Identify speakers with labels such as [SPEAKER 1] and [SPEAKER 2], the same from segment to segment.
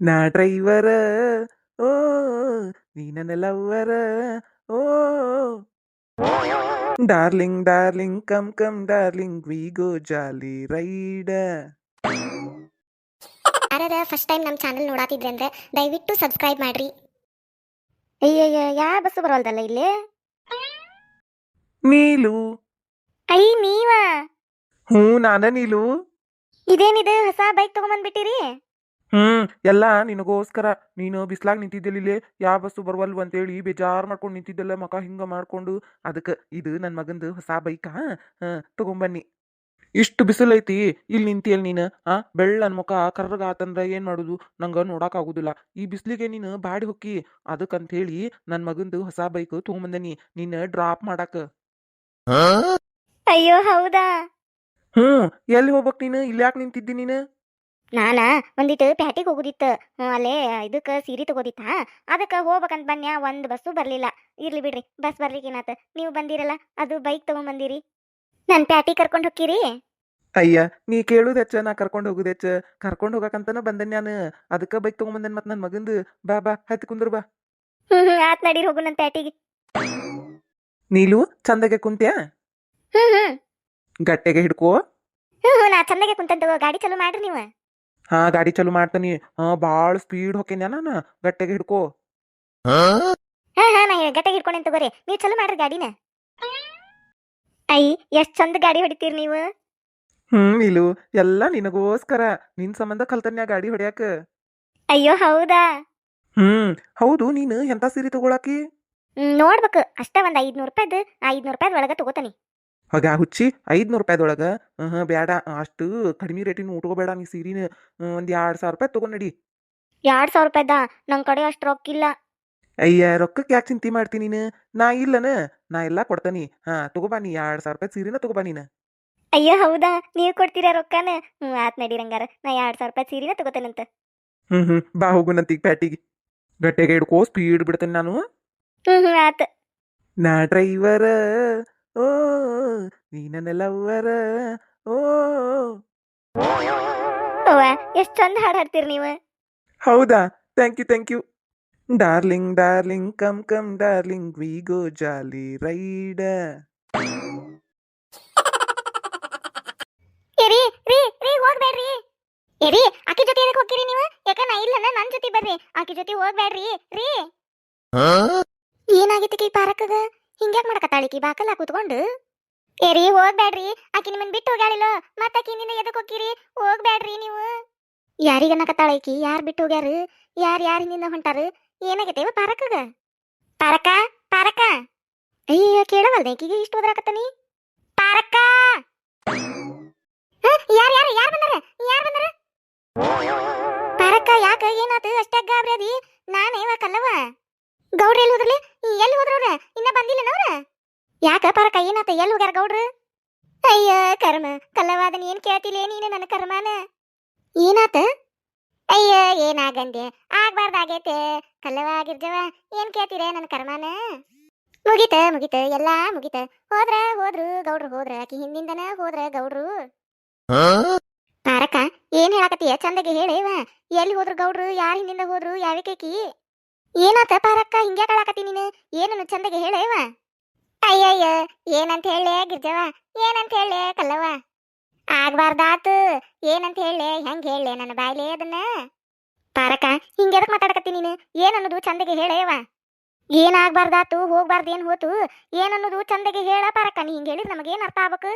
[SPEAKER 1] ನಾ ಡ್ರೈವರ ಓ ನೀ ನನ್ನ ಲವ್ವರ ಓ. Darling darling come come darling we go jolly ride.
[SPEAKER 2] ಯಾರ್ಯಾರ ಫಸ್ಟ್ ಟೈಮ್ ನಮ್ಮ ಚಾನಲ್ ನೋಡಾತಿದ್ರೆ ಅಂದ್ರೆ ದಯವಿಟ್ಟು ಸಬ್ಸ್ಕ್ರೈಬ್ ಮಾಡ್ರಿ. ಅಯ್ಯಯ್ಯ ಯಾ ಬಸ್ಸು ಬರೋಲ್ದಲ್ಲ ಇಲ್ಲಿ?
[SPEAKER 1] ನೀಲು.
[SPEAKER 2] ಐ ನೀವ?
[SPEAKER 1] ಹ್ಞೂ ನಾನ ನೀಲು.
[SPEAKER 2] ಇದೇನಿದೆ ಹೊಸ ಬೈಕ್ ತಗೊಂಬಂದ್ಬಿಟ್ಟಿರಿ?
[SPEAKER 1] ಹ್ಮ್ ಎಲ್ಲ ನಿನಗೋಸ್ಕರ. ನೀನು ಬಿಸ್ಲಾಗ್ ನಿಂತಿದ್ದಿಲ್ಲ ಇಲ್ಲಿ ಯಾವ ಬಸ್ಸು ಬರವಲ್ವು ಅಂತೇಳಿ ಬೇಜಾರ್ ಮಾಡ್ಕೊಂಡು ನಿಂತಿದ್ದಲ್ಲ ಮಕ ಹಿಂಗ ಮಾಡ್ಕೊಂಡು. ಅದಕ್ಕೆ ಇದು ನನ್ನ ಮಗಂದು ಹೊಸ ಬೈಕಾ ಹಾ ತಗೊಂಬನ್ನಿ. ಇಷ್ಟು ಬಿಸಿಲೈತಿ ಇಲ್ಲಿ ನಿಂತಿಯಲ್ ನೀನು ಆ ಬೆಳ್ಳನ್ ಮುಖ ಕರ್ರಗ ಆತಂದ್ರ ಏನ್ ಮಾಡುದು? ನಂಗ ನೋಡಾಕ ಆಗುದಿಲ್ಲ ಈ ಬಿಸಿಲಿಗೆ ನೀನು ಬಾಡಿ ಹೊಕ್ಕಿ. ಅದಕ್ಕಂತ ಹೇಳಿ ನನ್ನ ಮಗಂದು ಹೊಸ ಬೈಕ್ ತಗೊಂಬಂದನಿ. ನೀನು ಡ್ರಾಪ್ ಮಾಡಾಕ.
[SPEAKER 2] ಅಯ್ಯೋ ಹೌದಾ?
[SPEAKER 1] ಹ್ಮ್ ಎಲ್ಲಿ ಹೋಗ್ಬೇಕು ನೀನು? ಇಲ್ಲಿ ಯಾಕೆ ನಿಂತಿದ್ದಿ ನೀನು?
[SPEAKER 2] ನಾನ ಒಂದಿಟ್ಟು ಪ್ಯಾಟಿಗೆ ಹೋಗುದಿತ್ತು. ಅಲ್ಲೇ ಇದಕ್ಕೆ ಸೀರೆ ತಗೋದಿತ್ತ? ಅದಕ್ಕೆ ಹೋಗ್ಬೇಕಂತ ಬನ್ಯ ಒಂದು ಬಸ್ಸು ಬರಲಿಲ್ಲ. ಇರ್ಲಿ ಬಿಡ್ರಿ ಬಸ್ ಬರ್ಲಿಕ್ಕೇನಾತ ನೀವು ಬಂದಿರಲ್ಲ ಅದು ಬೈಕ್ ತಗೊಂಬಂದಿರಿ. ನನ್ನ ಪ್ಯಾಟಿ ಕರ್ಕೊಂಡು ಹೋಗಿರಿ
[SPEAKER 1] ಅಯ್ಯ ನೀ ಕೇಳುದ ಹೆಚ್ಚ ನಾ ಕರ್ಕೊಂಡ್ ಹೋಗುದ ಹೆಚ್ಚ. ಕರ್ಕೊಂಡ್ ಹೋಗಕಂತನ ಬಂದನ್ ನಾನು. ಅದಕ್ಕ ಬೈಕ್ ತಗೊಂಬಂದನ್ ಮತ್ತೆ ನನ್ನ ಮಗಂದು? ಬಾ ಬಾ ಹತ್ತಿ ಕುಂದ್ರ ಬಾ.
[SPEAKER 2] ಹ್ಞೂ ಆತ್ ನಡೀರಿ ಹೋಗು ನನ್ನ ಪ್ಯಾಟಿಗೆ.
[SPEAKER 1] ನೀಲು ಚಂದಗೆ ಕುಂತ್ಯಾ?
[SPEAKER 2] ಹ್ಞೂ ಹ್ಞೂ
[SPEAKER 1] ಗಟ್ಟೆಗೆ ಹಿಡ್ಕೋ.
[SPEAKER 2] ಹ್ಞೂ ನಾ ಚಂದಗೆ ಕುಂತಂತ ಗಾಡಿ ಚಲೋ ಮಾಡ್ರಿ ನೀವು.
[SPEAKER 1] ಹಾ ಗಾಡಿ ಚಾಲು ಮಾಡ್ತಾನಿ. ಹಾ ಬಾಳ ಸ್ಪೀಡ್ ಹೊಕ್ಕೇನ್ಯಾ ನಾನು? ಗಟ್ಟೆಗೆ ಹಿಡ್ಕೋ.
[SPEAKER 2] ಹಾ? ಹಾ ನಾ ಗಟ್ಟೆಗೆ ಹಿಡ್ಕೊಂಡೇನ್ ತಗೋರಿ? ನೀವು ಚಲೋ ಮಾಡ್ರಿ ಗಾಡಿನ. ಐ ಎಷ್ಟ್ ಚಂದ ಗಾಡಿ ಹೊಡಿತೀರಿ ನೀವು?
[SPEAKER 1] ಹ್ಮ್ ನೀಲು ಎಲ್ಲಾ ನಿನಗೋಸ್ಕರ. ನಿನ್ ಸಂಬಂಧ ಕಲ್ತನ್ಯಾ ಗಾಡಿ ಹೊಡ್ಯಾಕ?
[SPEAKER 2] ಅಯ್ಯೋ ಹೌದಾ?
[SPEAKER 1] ಹ್ಮ್ ಹೌದು ನೀನು ಎಂತ ಸೀರೆ ತಗೊಳಕಿ
[SPEAKER 2] ನೋಡ್ಬೇಕು. ಅಷ್ಟ ಒಂದ್ ಐದ್ನೂರು ರೂಪಾಯ್ದು ಐದ್ನೂರು ರೂಪಾಯ್ದ ಒಳಗ ತಗೋತಾನಿ.
[SPEAKER 1] ಹೊಗ ಹುಚ್ಚಿ ಐದ್ನೂರು ರೂಪಾಯಿದೊಳಗೆ ಹಾಂ ಬೇಡ ಅಷ್ಟು ಕಡಿಮೆ ರೇಟಿನ ಉಟ್ಕೋಬೇಡ ನೀ ಸೀರಿನ ಒಂದು ಎರಡು ಸಾವಿರ ರೂಪಾಯಿ ತೊಗೊಂಡು ನಡಿ
[SPEAKER 2] ಎರಡ್ ಸಾವಿರ ರೂಪಾಯ್ದ? ನನ್ನ ಕಡೆ ಅಷ್ಟು ರೊಕ್ಕ ಇಲ್ಲ
[SPEAKER 1] ಅಯ್ಯ ರೊಕ್ಕಕ್ಕೆ ಯಾಕೆ ಚಿಂತೆ ಮಾಡ್ತೀನಿ ನೀನು? ನಾ ಇಲ್ಲನ? ನಾ ಎಲ್ಲ ಕೊಡ್ತಾನಿ. ಹಾ ತಗೋಬಾ ನೀ ಎರಡು ಸಾವಿರ ರೂಪಾಯಿ ಸೀರಿನ ತಗೋಬಾ ನೀನು.
[SPEAKER 2] ಅಯ್ಯ ಹೌದಾ? ನೀವು ಕೊಡ್ತೀರಾ ರೊಕ್ಕನ? ಹ್ಞೂ ಆತ್ ನಡಿ ರಂಗಾರ ನಾ ಎರಡು ಸಾವಿರ ರೂಪಾಯಿ ಸೀರಿನ ತಗೋತೇನಂತ.
[SPEAKER 1] ಹ್ಞೂ ಹ್ಞೂ ಬಾ ಹೋಗುನಂತೀಗ ಪ್ಯಾಟಿಗೆ. ಗಟ್ಟೆಗೆ ಹಿಡ್ಕೋ ಸ್ಪೀಡ್ ಬಿಡ್ತೇನೆ ನಾನು.
[SPEAKER 2] ಹ್ಞೂ ಹ್ಞೂ ಆತ.
[SPEAKER 1] ನಾ ಡ್ರೈವರ ಓ ನೀ ನನ್ನ ಲವ್ವರ ಓ.
[SPEAKER 2] ಎಷ್ಟು ಎಷ್ಟ್ ಚಂದ ಹಾಡು ಹಾಡ್ತೀರಿ ನೀವು.
[SPEAKER 1] ಹೌದಾ? Thank you thank you darling darling come come darling we go jolly ride
[SPEAKER 2] ಏರಿ ರೀ ರೀ ಹೋಗ್ಬೇಡ್ರಿ. ಏರಿ ಆಕಿ ಜೊತೆ ಎದಕ್ಕೆ ಹೋಗ್ತೀರಿ ನೀವು? ಯಾಕ ನಾ ಇಲ್ಲನ ನನ್ ಜೊತೆ ಬರ್ರಿ. ಆಕಿ ಜೊತೆ ಹೋಗ್ಬೇಡ್ರಿ ರೀ. ಏನಾಗಿತ್ತು ಕೈ ಪಾರಕಗ ಹಿಂಗ್ಯಾಕ್ ಮಾಡಕತ್ತಾಳಿಕಿ ಬಾಕಲ್ಲ ಕೂತ್ಕೊಂಡು? ಏರಿ ಹೋಗ್ಬೇಡ್ರಿ ಆಕಿ ನಿಮ್ಮನ್ ಬಿಟ್ಟು ಹೋಗ್ಯಾಳಿಲ್ಲ. ಮತ್ತ ನಿನ್ನ ಎದಕ್ ಹೋಗಿರಿ ಹೋಗ್ಬೇಡ್ರಿ ನೀವು. ಯಾರಿಗನ್ನಕತ್ತಾಳ ಈಕಿ ಯಾರ್ ಬಿಟ್ಟು ಹೋಗ್ಯಾರು? ಯಾರ್ ಯಾರ್ ಹಿಂದಿಂದ ಹೊಂಟಾರು? ಏನಾಗೈತೇವ ಪಾರಕಗ? ಪಾರಕ? ಪಾರಕ? ಅಯ್ಯ ಕೇಳವಲ್ದ ಈಕಿಗೆ ಇಷ್ಟು ಹೋದ್ರಾಕತ್ತಾನಿ ಪಾರಕ? ಯಾರ್ ಯಾರು? ಯಾರ್ ಬಂದಾರ? ಯಾರ್ ಬಂದಾರ? ಪಾರಕ, ಯಾಕ? ಏನಾತು? ಅಷ್ಟಾಗ ಗಾಬ್ರಿ ಅದಿ? ಕಲ್ಲವ ಗೌಡ್ರ ಎಲ್ಲಿ ಹೋದ್ರಲಿ ಎಲ್ಲಿ ಹೋದ್ರವ್ರ? ಇನ್ನ ಬಂದಿಲ್ಲನವ್ರ ಯಾಕ ಪರಕ ಏನಾತ ಎಲ್ಲಿ ಹೋಗ್ಯಾರ ಗೌಡ್ರು? ಅಯ್ಯ ಕರ್ಮ. ಕಲ್ಲವಾದನ್ ಏನ್ ಕೇಳ್ತಿಲ್ಲ ನೀನು ನನ್ನ ಕರ್ಮನ? ಏನಾತ? ಅಯ್ಯ ಏನಾಗಂದೆ? ಆಗ್ಬಾರ್ದಾಗೈತೆ. ಕಲ್ಲವಾಗಿರ್ಜವ ಏನ್ ಕೇಳ್ತೀರ ನನ್ನ ಕರ್ಮಾನ? ಮುಗಿತ ಮುಗಿತ. ಎಲ್ಲಾ ಮುಗಿತ. ಹೋದ್ರ ಹೋದ್ರು ಗೌಡ್ರು ಹೋದ್ರ ಆಕಿ ಹಿಂದಿಂದನ ಹೋದ್ರ ಗೌಡ್ರು. ಪಾರಕ ಏನ್ ಹೇಳಾಕತ್ತೀಯ? ಚಂದಗೆ ಹೇಳಿವ ಎಲ್ಲಿ ಹೋದ್ರು ಗೌಡ್ರು? ಯಾರ ಹಿಂದಿಂದ ಹೋದ್ರು? ಯಾವಿಕೇಕಿ ಏನಾತ ಪಾರಕ್ಕ? ಹಿಂಗೆ ಹೇಳಾಕತ್ತಿ ನೀನು? ಏನನ್ನು ಚಂದಗೆ ಹೇಳೇವ ಅಯ್ಯಯ್ಯ, ಏನಂತ ಹೇಳೆ ಗಿರ್ಜವ ಏನಂತ ಹೇಳೆ ಕಲ್ಲವ ಆಗ್ಬಾರ್ದಾತು. ಏನಂತ ಹೇಳೆ ಹೆಂಗ್ ಹೇಳೆ ನನ್ನ ಬಾಯ್ಲೆ ಅದನ್ನ? ಪಾರಕ ಹಿಂಗೆದಕ್ ಮಾತಾಡಕತ್ತಿ ನೀನು? ಏನನ್ನೋದು ಚಂದಗೆ ಹೇಳೇವ ಏನಾಗ್ಬಾರ್ದಾತು? ಹೋಗ್ಬಾರ್ದು, ಏನ್ ಹೋತು? ಏನನ್ನೋದು ಚಂದಗೆ ಹೇಳ ಪಾರಕ್ಕ, ನೀ ಹಿಂಗ್ ಹೇಳಿದ್ರೆ ನಮಗೇನ್ ಅರ್ಥ ಆಗ್ಬೇಕು?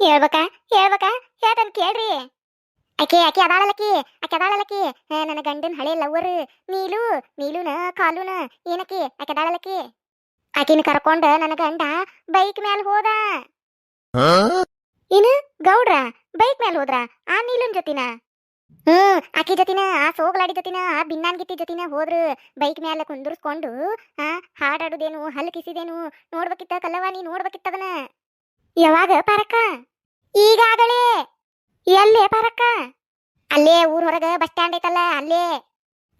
[SPEAKER 2] ಹೇಳ್ಬೇಕ? ಹೇಳ್ಬೇಕ? ಹೇಳ್ತಾನೆ ಕೇಳ್ರಿ. ಆಕೆ ಆಕೆ ಅದಾಳಲಕಿ ಆಕೆ ನನ್ನ ಗಂಡನ ಹಳೆ ಲವ್ವರ್ ನೀಲು ನೀಲುನ ಕಾಲುನ ಏನಕಿ ಆಕೆ ಅದಾಳಲ್ಲಕಿ ಆಕಿನ ಕರ್ಕೊಂಡ ನನ್ನ ಗಂಡ ಬೈಕ್ ಮ್ಯಾಲ ಹೋದ. ಏನು ಗೌಡ್ರ? ಬೈಕ್ ಮ್ಯಾಲ ಹೋದ್ರ? ಆ ನೀಲುನ್ ಜೊತಿನ? ಹ್ಮ್ ಆಕಿ ಜೊತಿನ ಆ ಸೋಗ್ಲಾಡಿ ಜೊತಿನ ಆ ಬಿನ್ನಾನ್ಗಿತ್ತಿ ಜೊತಿನ ಹೋದ್ರು. ಬೈಕ್ ಮ್ಯಾಲ ಕುಂದರ್ಸ್ಕೊಂಡು ಆ ಹಾಡಾಡುದೇನು ಹಲ್ಲು ಕಿಸಿದೇನು ನೋಡ್ಬೇಕಿತ್ತ ಕಲ್ಲವ ನೀ ನೋಡ್ಬೇಕಿತ್ತದನ? ಯಾವಾಗ ಪಾರಕ್ಕ ಈಗಾಗಲೇ. ಎಲ್ಲೇ ಪಾರಕ್ಕ ಅಲ್ಲೇ ಊರ್ ಹೊರಗ ಬಸ್ ಸ್ಟ್ಯಾಂಡ್ ಐತಲ್ಲ, ಅಲ್ಲೇ.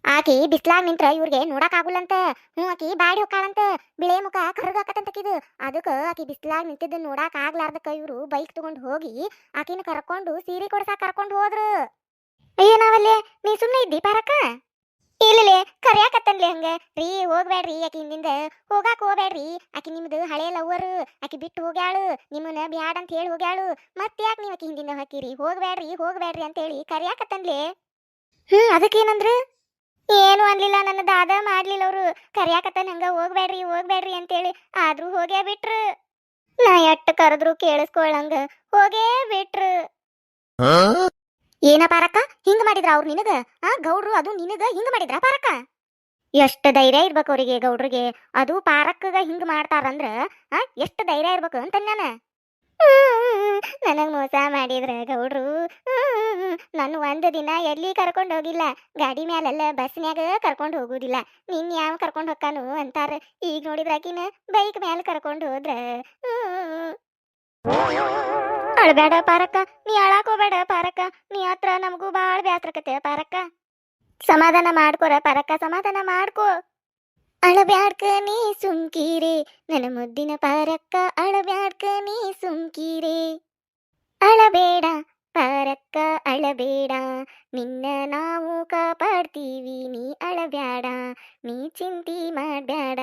[SPEAKER 2] ಆಕಿ ಬಿಸ್ಲಾಗ್ ನಿಂತ್ರ ಇವ್ರಿಗೆ ನೋಡಕ್ ಆಗುಲ್ಲಂತ ಹ್ಞೂ ಆಕಿ ಬಾಡಿ ಹೊಕ್ಕಾಳಂತ, ಬಿಳೆ ಮುಖ ಕರ್ಗಾಕತ್ತಂತಕಿದು ಅದಕ್ಕ ಆಕಿ ಬಿಸ್ಲಾಗ್ ನಿಂತಿದ್ದು ನೋಡಕ್ ಆಗ್ಲಾರ್ದಕ್ಕ ಇವ್ರು ಬೈಕ್ ತಗೊಂಡ್ ಹೋಗಿ ಆಕಿನ ಕರ್ಕೊಂಡು ಸೀರೆ ಕೊಡ್ಸಾಕ್ ಕರ್ಕೊಂಡು ಹೋದ್ರು. ಅಯ್ಯೋ ನಾವಲ್ಲೇ, ನೀ ಸುಮ್ಮನೆ ಇದ್ದಿ ಪಾರಕ್ಕ? ಇಲ್ಲಲೇ ಕರ್ಯಾಕತ್ತನ್ಲಿ ಹಂಗ. ರೀ ಹೋಗ್ಬೇಡ್ರಿ ಆಕಿ ಹಿಂದಿಂದ. ಹೋಗಾಕ್ ಹೋಗ್ಬೇಡ್ರಿ ಆಕಿ ನಿಮ್ದು ಹಳೆ ಲವ್ವರು ಆಕಿ ಬಿಟ್ಟು ಹೋಗ್ಯಾಳು. ನಿಮ್ಮನ್ನ ಬ್ಯಾಡ್ ಅಂತ ಹೇಳಿ ಹೋಗ್ಯಾಳು. ಮತ್ತೆ ಯಾಕೆ ನೀವು ಆಕಿ ಹಿಂದಿಂದ ಹಾಕಿರಿ? ಹೋಗ್ಬೇಡ್ರಿ ಹೋಗ್ಬೇಡ್ರಿ ಅಂತ ಹೇಳಿ ಕರ್ಯಾಕತ್ತನ್ಲಿ. ಹ್ಮ್, ಅದಕ್ಕೇನಂದ್ರು? ಏನು ಅನ್ಲಿಲ್ಲ, ನನ್ನ ದಾದ ಮಾಡ್ಲಿಲ್ಲ ಅವ್ರು. ಕರ್ಯಾಕತ್ತನ್ ಹಂಗ ಹೋಗ್ಬೇಡ್ರಿ ಹೋಗ್ಬೇಡ್ರಿ ಅಂತೇಳಿ ಆದ್ರೂ ಹೋಗೇ ಬಿಟ್ರು. ನಾ ಎಟ್ಟು ಕರೆದ್ರು ಕೇಳಿಸ್ಕೊಳ್ಳಂಗ ಹೋಗೇ ಬಿಟ್ರು. ಏನ ಪಾರಕ್ಕ? ಹಿಂಗ ಮಾಡಿದ್ರ ಅವ್ರು ನಿನಗ? ಆ, ಗೌಡ್ರು, ಅದು ನಿನಗ ಹಿಂಗ ಮಾಡಿದ್ರ ಪಾರಕ್ಕ? ಎಷ್ಟು ಧೈರ್ಯ ಇರ್ಬೇಕು ಅವ್ರಿಗೆ ಗೌಡ್ರಿಗೆ. ಅದು ಪಾರಕ್ಕಗ ಹಿಂಗ್ ಮಾಡ್ತಾರಂದ್ರ, ಆ, ಎಷ್ಟು ಧೈರ್ಯ ಇರ್ಬೇಕು ಅಂತ ನಾನು? ನನಗ್ ಮೋಸ ಮಾಡಿದ್ರ ಗೌಡ್ರು. ನಾನು ಒಂದು ದಿನ ಎಲ್ಲಿ ಕರ್ಕೊಂಡು ಹೋಗಿಲ್ಲ. ಗಾಡಿ ಮ್ಯಾಲೆಲ್ಲ ಬಸ್ನ್ಯಾಗ ಕರ್ಕೊಂಡು ಹೋಗುದಿಲ್ಲ. ನಿನ್ ಯಾವ ಕರ್ಕೊಂಡು ಹೋಗ್ಕಾನು ಅಂತಾರ. ಈಗ ನೋಡಿದ್ರಾಕಿನ ಬೈಕ್ ಮ್ಯಾಲ ಕರ್ಕೊಂಡು ಹೋದ್ರ. ಅಳ್ಬೇಡ ಪಾರಕ್ಕ, ನೀ ಅಳಾಕ್ ಹೋಗ್ಬೇಡ ಪಾರಕ್ಕ, ನೀ ಹತ್ರ ನಮಗೂ ಭಾಳ ಬ್ಯಾಸ್ರಕತ್ತೆ ಪಾರಕ್ಕ. ಸಮಾಧಾನ ಮಾಡ್ಕೋರ ಪಾರಕ್ಕ, ಸಮಾಧಾನ ಮಾಡ್ಕೋ. ಅಳಬ್ಯಾಡ್ಕ ನೀ ಸುಮ್ಕೀರೆ ನನ್ನ ಮುದ್ದಿನ ಪಾರಕ್ಕ, ಅಳಬ್ಯಾಡ್ಕ ನೀ ಸುಮ್ಕೀರೆ. ಅಳಬೇಡ ಪಾರಕ್ಕ, ಅಳಬೇಡ, ನಿನ್ನ ನಾವು ಕಾಪಾಡ್ತೀವಿ, ನೀ ಅಳಬ್ಯಾಡ, ನೀ ಚಿಂತಿ ಮಾಡಬೇಡ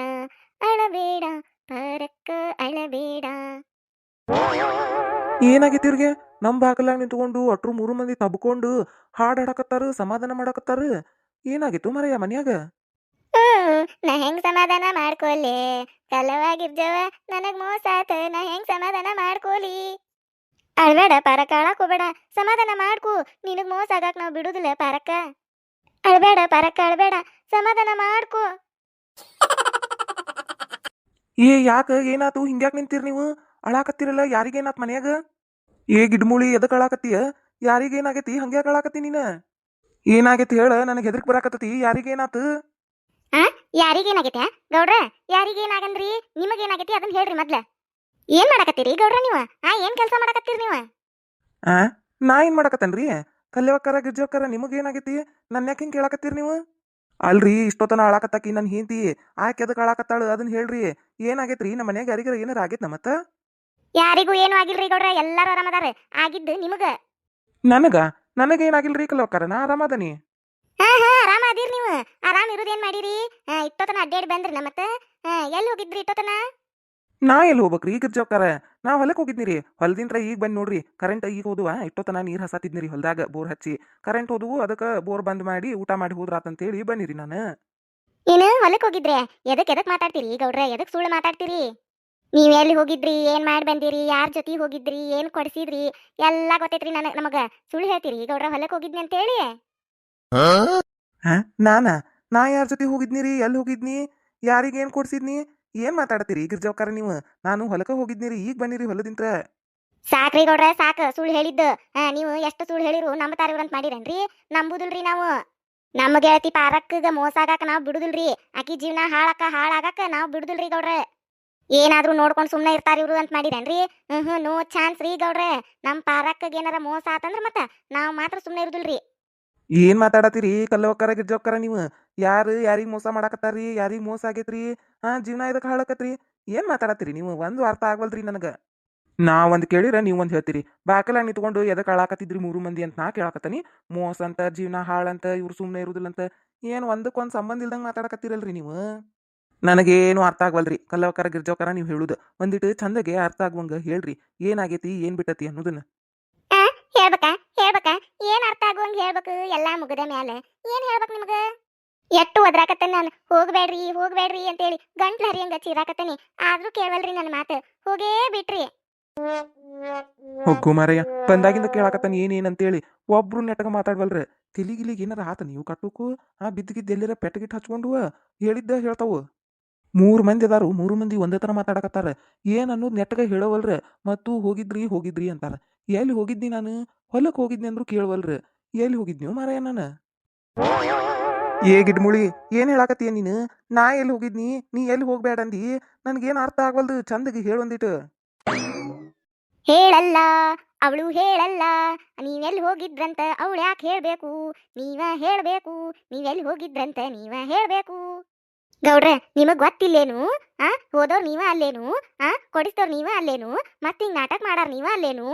[SPEAKER 2] ಅಳಬೇಡ ಪಾರಕ್ಕ, ಅಳಬೇಡ.
[SPEAKER 1] ಏನಾಗೈತಿ ಇವ್ರಿಗೆ? ನಮ್ಮ ಬಾಗಲಾಗ ನಿಂತ್ಕೊಂಡು ಅಟ್ರು ಮೂರು ಮಂದಿ ತಬ್ಕೊಂಡು ಹಾಡ್ ಹಾಡಕತ್ತಾರ ಸಮಾಧಾನ ಮಾಡಕತ್ತಾರ. ಏನಾಗಿತ್ತು ಮರಯ್ಯ ಮನ್ಯಾಗ?
[SPEAKER 2] ನಾ ಹೆಂಗ್ ಸಮಾಧಾನ ಮಾಡ್ಕೊಲಿ? ಕಲವಾಗಿರ್ಜವ ನನಗ್ ಮೋಸ ಆತ ನಾ ಹೆಂಗ್ ಸಮಾಧಾನ ಮಾಡ್ಕೊಲಿ? ಅಳ್ಬೇಡ ಪಾರಕ್ಕ ಅಳಕ್ ಹೋಗ್ಬೇಡ. ಸಮಾಧಾನ ಮಾಡ್ಕೋ. ನಿನಗ್ ಮೋಸ ಆಗಾಕ್ ನಾವ್ ಬಿಡುದಿಲ್ಲ ಪಾರಕ್ಕ. ಅಳ್ಬೇಡ ಪಾರಕ್ಕ ಅಳ್ಬೇಡ. ಸಮಾಧಾನ ಮಾಡ್ಕೋ.
[SPEAKER 1] ಏ ಯಾಕ? ಏನಾತು? ಹಿಂಗ್ಯಾಕ್ ನಿಂತೀರ್ ನೀವು? ಅಳಾಕತ್ತಿರಲ್ಲ ಯಾರಿಗೇನಾತ್ ಮನ್ಯಾಗ? ಏ ಗಿಡ್ಮೂಳಿ ಎದಕ್ ಅಳಾಕತ್ತೀಯ? ಯಾರಿಗೇನಾಗೈತಿ ಹಂಗೆ ಅಳಾಕತ್ತಿ ನೀನ? ಏನಾಗೈತಿ ಹೇಳ ನನಗೆ ಹೆದರ್ಕ್ ಬರಾಕತ್ತತಿ. ಯಾರಿಗೇನಾತು
[SPEAKER 2] ಯಾರಿಗೇನಾಗೈತೆ ಗೌಡ್ರ ಯಾರಿಗೇನಾಗನ್ರಿ ನಿಮಗೇನಾಗೈತಿ? ಅದನ್ನ ಹೇಳ್ರಿ ಮೊದ್ಲ. ಏನ್ ಮಾಡಕತ್ತೀರಿ ಗೌಡ್ರ ನೀವು? ಆ ಏನ್ ಕೆಲಸ ಮಾಡಕತ್ತೀರಿ ನೀವು?
[SPEAKER 1] ಆ? ನಾ ಏನ್ ಮಾಡಕತ್ತನ್ರಿ? ಕಲ್ಯವಕ್ಕರ ಗಿರ್ಜವಕ್ಕರ ನಿಮಗೇನಾಗೈತಿ? ನನ್ನ ಯಾಕೆ ಹಿಂಗೆ ಕೇಳಾಕತ್ತೀರಿ ನೀವು? ಅಲ್ರಿ ಇಷ್ಟೊತ್ತನ ಅಳಾಕತ್ತಾಕಿ ನನ್ನ ಹಿಂತಿ ಆಕೆ ಎದಕ್ ಅಳಾಕತ್ತಾಳು? ಅದನ್ನ ಹೇಳ್ರಿ. ಏನಾಗೈತ್ರಿ? ನಮ್ಮ ಮನ್ಯಾಗ ಯಾರಿಗಾರ ಏನಾರ ಆಗೈತೆ ಮತ್ತ?
[SPEAKER 2] ಯಾರಿಗೂ ಏನು ಆಗಿಲ್ರಿ ಗೌಡ್ರ ಎಲ್ಲಾರು ಆರಾಮದಾರ ಆಗಿದ್ದು ನಿಮಗ?
[SPEAKER 1] ನನಗ? ನನಗೇನಾಗಿಲ್ರಿ ಕಲವಕ್ಕರ ನಾ ಆರಾಮದನಿ
[SPEAKER 2] ಹಾ ಹಾ ಆರಾಮ ಅದೀರ್ ನೀವು. ಆರಾಮ್ ಇರೋದೇನ್ ಮಾಡಿರಿ? ಆ, ಇಷ್ಟೊತ್ತನ ಅಡ್ಡಾಡಿ ಬಂದ್ರಿ ನಮ್ಮ ಮತ್ತ ಎಲ್ಲಿ ಹೋಗಿದ್ರಿ ಇಟ್ಟೋತನ
[SPEAKER 1] ನಾ ಎಲ್ಲಿ ಹೋಗ್ಬೇಕ್ರಿ ಈಗ ಗಿರ್ಜವಕ್ಕರ ನಾ ಹೊಲಕ್ಕೆ ಹೋಗಿದ್ನಿರಿ ಹೊಲದಿಂತ್ರ ಈಗ ಬಂದ್ ನೋಡ್ರಿ. ಕರೆಂಟ್ ಈಗ ಹೋದುವ? ಇಟ್ಟೋತನ ನೀರ್ ಹಸಾತಿದ್ನಿರಿ ಹೊಲ್ದಾಗ ಬೋರ್ ಹಚ್ಚಿ. ಕರೆಂಟ್ ಹೋದವು ಅದಕ್ಕೆ ಬೋರ್ ಬಂದ್ ಮಾಡಿ ಊಟ ಮಾಡಿ ಹೋದ್ರಾತಂತೇಳಿ ಬನ್ನಿರಿ ನಾನು.
[SPEAKER 2] ಏನು ಹೊಲಕ್ ಹೋಗಿದ್ರೆ? ಎದಕ್ ಎದಕ್ ಮಾತಾಡ್ತೀರಿ ಗೌಡ್ರ? ಎದಕ್ ಸುಳ್ಳು ಮಾತಾಡ್ತೀರಿ? ನೀವ್ ಎಲ್ಲಿ ಹೋಗಿದ್ರಿ ಏನ್ ಮಾಡಿ ಬಂದಿರಿ ಯಾರ್ ಜೊತೆ ಹೋಗಿದ್ರಿ ಏನ್ ಕೊಡ್ಸಿದ್ರಿ ಎಲ್ಲಾ ಗೊತ್ತೈತ್ರಿ ನನಗೆ ನಮಗ. ಸುಳ್ಳು ಹೇಳ್ತೀರಿ ಗೌಡ್ರ ಹೊಲಕ್ ಹೋಗಿದ್ನಿ ಅಂತ ಹೇಳಿ
[SPEAKER 1] ಹಾ ನಾನ? ನಾ ಯಾರ ಜೊತೆ ಹೋಗಿದ್ನಿರಿ ಎಲ್ಲಿ ಹೋಗಿದ್ನಿ ಯಾರಿಗೇನ್ ಕೊಡ್ಸಿದ್ನಿ ಏನ್ ಮಾತಾಡ್ತೀರಿ ಗಿರ್ಜವಕ್ಕರ ನೀವು? ನಾನು ಹೊಲಕ್ಕೆ ಹೋಗಿದ್ನಿರಿ ಈಗ ಬನ್ನಿರಿ ಹೊಲದಿಂತ್ರ.
[SPEAKER 2] ಸಾಕ್ರಿ ಗೌಡ್ರ ಸಾಕ್ ಸುಳ್ಳು ಹೇಳಿದ್ದು. ಆ, ನೀವು ಎಷ್ಟು ಸುಳ್ಳು ಹೇಳಿರು ನಂಬತಾರ ಅಂತ ಮಾಡಿರೇನ್ರಿ? ನಂಬುದಿಲ್ರಿ ನಾವು. ನಮ್ಮ ಗೆಳತಿ ಪಾರಕ್ಕಗ ಮೋಸ ಆಗಾಕ ನಾವ್ ಬಿಡುದಿಲ್ರಿ. ಆಕಿ ಜೀವನ ಹಾಳಾಕ ಹಾಳಾಗಾಕ ನಾವ್ ಬಿಡುದಿಲ್ರಿ ಗೌಡ್ರ. ಏನಾದ್ರೂ ನೋಡ್ಕೊಂಡು ಸುಮ್ನೆ ಇರ್ತಾರ ಇವ್ರು ಅಂತ ಮಾಡಿರೇನ್ರಿ ಹ್ಮ್ ನೋ ಚಾನ್ಸ್ ರೀ ಗೌಡ್ರೆ. ನಮ್ ಪಾರಕ್ಕಗೆ ಏನಾರ ಮೋಸ ಆತಂದ್ರ ಮತ್ತ ನಾವ್ ಮಾತ್ರ ಸುಮ್ನೆ ಇರುದಿಲ್ರಿ.
[SPEAKER 1] ಏನ್ ಮಾತಾಡತ್ತೀರಿ? ಕಲ್ಲವಕ್ಕರ ಗಿರ್ಜವಕ್ಕರ ನೀವು? ಯಾರು, ಯಾರಿಗ್ ಮೋಸ ಮಾಡಾಕತ್ತಾರ್ರಿ ಯಾರಿಗ್ ಮೋಸ ಆಗೈತ್ರಿ ಹಾ, ಜೀವನ ಇದಕ್ಕೆ ಹಾಳಕತ್ರಿ ಏನ್ ಮಾತಾಡತ್ತೀರಿ ನೀವು? ಒಂದು ಅರ್ಥ ಆಗವಲ್ರಿ ನನಗ. ನಾ ಒಂದ್ ಕೇಳಿರ ನೀವು ಒಂದ್ ಹೇಳ್ತೀರಿ. ಬಾಕಲಾಗ ನಿಂತ್ಕೊಂಡು ಎದಕ್ ಹಾಳಾಕತ್ತಿದ್ರಿ ಮೂರು ಮಂದಿ ಅಂತ ನಾ ಕೇಳಾಕತ್ತೀನಿ. ಮೋಸ ಅಂತ, ಜೀವನ ಹಾಳಂತ ಇವ್ರು ಸುಮ್ಮನೆ ಇರುದಿಲ್ಲ ಅಂತ ಏನ್ ಒಂದಕ್ಕೊಂದ್ ಸಂಬಂಧ ಇಲ್ದಂಗ ಮಾತಾಡಕತ್ತೀರಲ್ರಿ ನೀವು? ನನಗೇನು ಅರ್ಥ ಆಗವಲ್ರಿ? ಕಲ್ಲವಕಾರ ಗಿರ್ಜಾವಕಾರ ನೀವು ಹೇಳುದು ಒಂದಿಟ್ಟು ಚಂದಗೆ ಅರ್ಥ ಆಗುವಂಗ ಹೇಳ್ರಿ. ಏನಾಗೈತಿ ಏನ್ ಬಿಟ್ಟತಿ ಅನ್ನೋದನ್ನ.
[SPEAKER 2] ಹೇಳ್ಬೇಕಾ ಹೇಳ್ಬೇಕಾ. ಏನ್ ಅರ್ಥ ಆಗುವಂಗ ಹೇಳ್ಬೇಕು ಎಲ್ಲಾ ಮುಗದ ಮ್ಯಾಲೆ. ಏನ್ ಹೇಳ್ಬೇಕು ನಿಮಗ? ಎಟ್ಟು ಒದ್ರಾಕತ್ತ ನಾನು? ಹೋಗ್ಬೇಡ್ರಿ ಹೋಗ್ಬೇಡ್ರಿ ಅಂತೇಳಿ ಗಂಟ್ಲು ಹರಿಯಂಗ ಚೀರಾಕತ್ತನಿ. ಆದ್ರೂ ಕೇಳಲ್ರಿ ನನ್ನ ಮಾತು. ಹೋಗೇ ಬಿಟ್ರಿ.
[SPEAKER 1] ಹೋಗು ಮಾರಯ್ಯ. ಬಂದಾಗಿಂದ ಕೇಳಾಕತ್ತಾನ ಏನೇನ್ ಅಂತೇಳಿ. ಒಬ್ರು ನೆಟಗ ಮಾತಾಡ್ವಲ್ರಿ. ತಲಿಗಿಲಿಗೆ ಏನಾರ ಆತ ನೀವು ಕಟ್ಟುಕು? ಆ ಬಿದ್ದಗಿದ್ದ ಎಲ್ಲರ ಪೆಟ್ಟಗಿಟ್ಟು ಹಚ್ಕೊಂಡು ಹೇಳಿದ್ದ ಹೇಳ್ತಾವು. ಮೂರು ಮಂದಿ ಅದಾರು, ಮೂರು ಮಂದಿ ಒಂದೇ ಥರ ಮಾತಾಡಕತ್ತಾರ. ಏನ್ ಅನ್ನೋದು ನೆಟ್ಟಗೆ ಹೇಳವಲ್ರ? ಮತ್ತು ಹೋಗಿದ್ರಿ ಹೋಗಿದ್ರಿ ಅಂತಾರ. ಎಲ್ಲಿ ಹೋಗಿದ್ದಿ ನಾನು? ಹೊಲಕ್ಕೆ ಹೋಗಿದ್ನಿ ಅಂದ್ರು ಕೇಳವಲ್ರ. ಎಲ್ಲಿ ಹೋಗಿದ್ನಿಯೋ ಮಾರಾಯ ನಾನು? ಏ ಗಿಡ್ಮುಳಿ, ಏನ್ ಹೇಳಾಕತ್ತೀಯ ನೀನು? ನಾ ಎಲ್ಲಿ ಹೋಗಿದ್ನಿ? ನೀ ಎಲ್ಲಿ ಹೋಗ್ಬೇಡ ಅಂದಿ? ನನಗೇನು ಅರ್ಥ ಆಗವಲ್ದು, ಚಂದಗೆ ಹೇಳೊಂದಿಟ್ಟು
[SPEAKER 2] ಹೇಳಲ್ಲ, ಅವಳು ಹೇಳಲ್ಲ. ನೀವೆಲ್ಲಿ ಹೋಗಿದ್ರಂತ ಅವಳು ಯಾಕೆ ಹೇಳ್ಬೇಕು? ನೀವ ಹೇಳ್ಬೇಕು. ನೀವೆಲ್ಲಿ ಹೋಗಿದ್ರಂತ ನೀವ ಹೇಳ್ಬೇಕು. ಗೌಡ್ರೆ, ನಿಮಗ್ ಗೊತ್ತಿಲ್ಲೇನು? ಆ ಓದೋರ್ ನೀವ ಅಲ್ಲೇನು? ಆ ಕೊಡಿಸ್ತೋರ್ ನೀವ ಅಲ್ಲೇನು? ಮತ್ತೆ ಹಿಂಗ್ ನಾಟಕ ಮಾಡಾರ ನೀವ ಅಲ್ಲೇನು?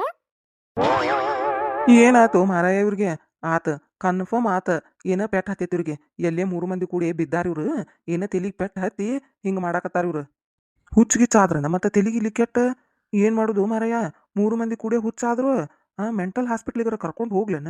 [SPEAKER 1] ಏನಾತು ಮಾರಾಯ ಇವ್ರಿಗೆ? ಆತ, ಕನ್ಫರ್ಮ್ ಆತ. ಏನ ಪೆಟ್ ಹತ್ತೈತಿ ಇವ್ರಿಗೆ? ಎಲ್ಲೇ ಮೂರು ಮಂದಿ ಕೂಡಿ ಬಿದ್ದಾರ ಇವ್ರು? ಏನ ತೆಲಿಗ್ ಪೆಟ್ ಹತ್ತಿ ಹಿಂಗ್ ಮಾಡಾಕತ್ತಾರ ಇವ್ರು? ಹುಚ್ಚಿಗಿಚ್ಚಾದ್ರ ಮತ್ತೆ ತೆಲಿಗೆ ಇಲ್ಲಿ ಕೆಟ್ಟ? ಏನ್ ಮಾಡುದು ಮಾರಾಯ? ಮೂರು ಮಂದಿ ಕೂಡಿ ಹುಚ್ಚಾದ್ರು ಆ, ಮೆಂಟಲ್ ಹಾಸ್ಪಿಟ್ಲಿಗಾರ ಕರ್ಕೊಂಡು ಹೋಗ್ಲೇನ?